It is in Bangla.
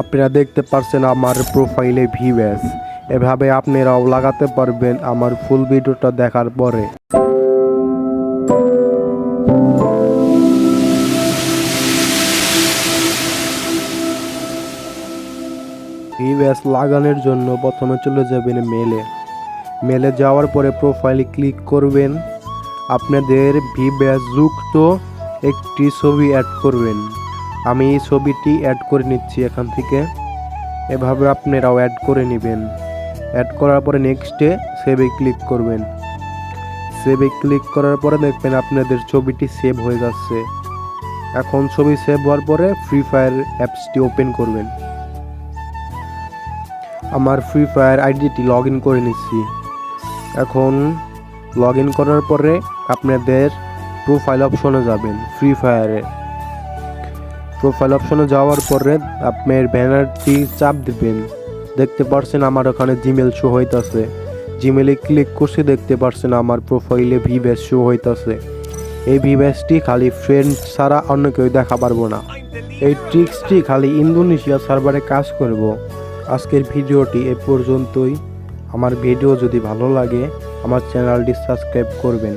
আপনারা দেখতে পারছেন আমার প্রোফাইলে ভিউয়ার্স এভাবে আপনারাও লাগাতে পারবেন আমার ফুল ভিডিওটা দেখার পরে। ভিউয়ার্স লাগানোর জন্য প্রথমে চলে যাবেন মেলে মেলে যাওয়ার পরে প্রোফাইলে ক্লিক করবেন। আপনাদের ভিব্যাস যুক্ত একটি ছবি অ্যাড করবেন। আমি এই ছবিটি অ্যাড করে নিচ্ছি এখান থেকে। এভাবে আপনারাও অ্যাড করে নেবেন। অ্যাড করার পরে নেক্সটে সেভে ক্লিক করবেন। সেভে ক্লিক করার পরে দেখবেন আপনাদের ছবিটি সেভ হয়ে যাচ্ছে। এখন ছবি সেভ হওয়ার পরে ফ্রি ফায়ার অ্যাপসটি ওপেন করবেন। আমার ফ্রি ফায়ার আইডিটি লগ ইন করে নিচ্ছি। এখন লগ ইন করার পরে আপনাদের প্রোফাইল অপশনে যাবেন ফ্রি ফায়ারে প্রোফাইল অপশনে যাওয়ার পরে আপনার ব্যানারটি চাপ দিবেন। দেখতে পারছেন আমার ওখানে জিমেল শো হইতাছে। জিমেলে ক্লিক করছি, দেখতে পারছেন আমার প্রোফাইলে ভি ব্যাস শো হইতাছে। এই ভি ব্যাসটি খালি ফ্রেন্ড ছাড়া অন্য কেউ দেখা পারব না। এই ট্রিক্সটি খালি ইন্দোনেশিয়া সার্ভারে কাজ করব। আজকের ভিডিওটি এ পর্যন্তই। আমার ভিডিও যদি ভালো লাগে, আমার চ্যানেলটি সাবস্ক্রাইব করবেন।